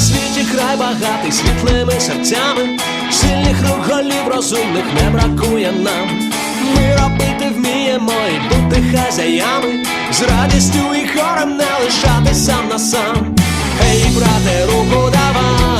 Світі край багатий світлими серцями, сильних рук розумних не бракує нам. Ми робити вміємо і бути хазяями, з радістю і хором не лишати сам на сам. Гей, брате, руку давай,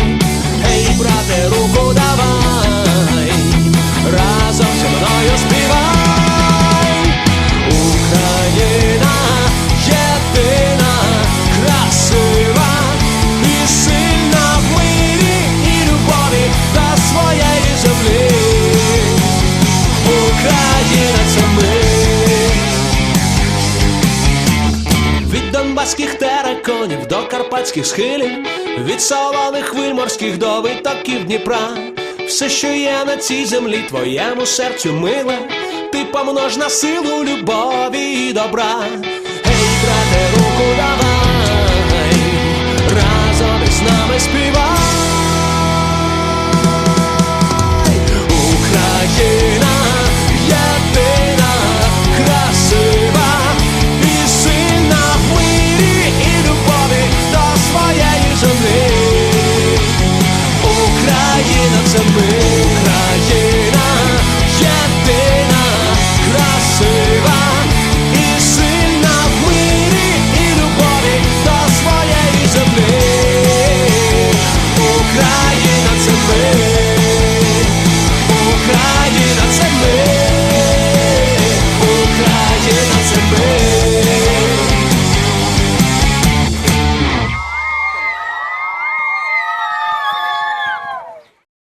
Від тераконів до карпатських схилів, від солоних хвиль морських до витоків Дніпра. Все, що є на цій землі, твоєму серцю миле, ти помнож на силу любові і добра. Ей, брате, руку давай, разом із нами співай.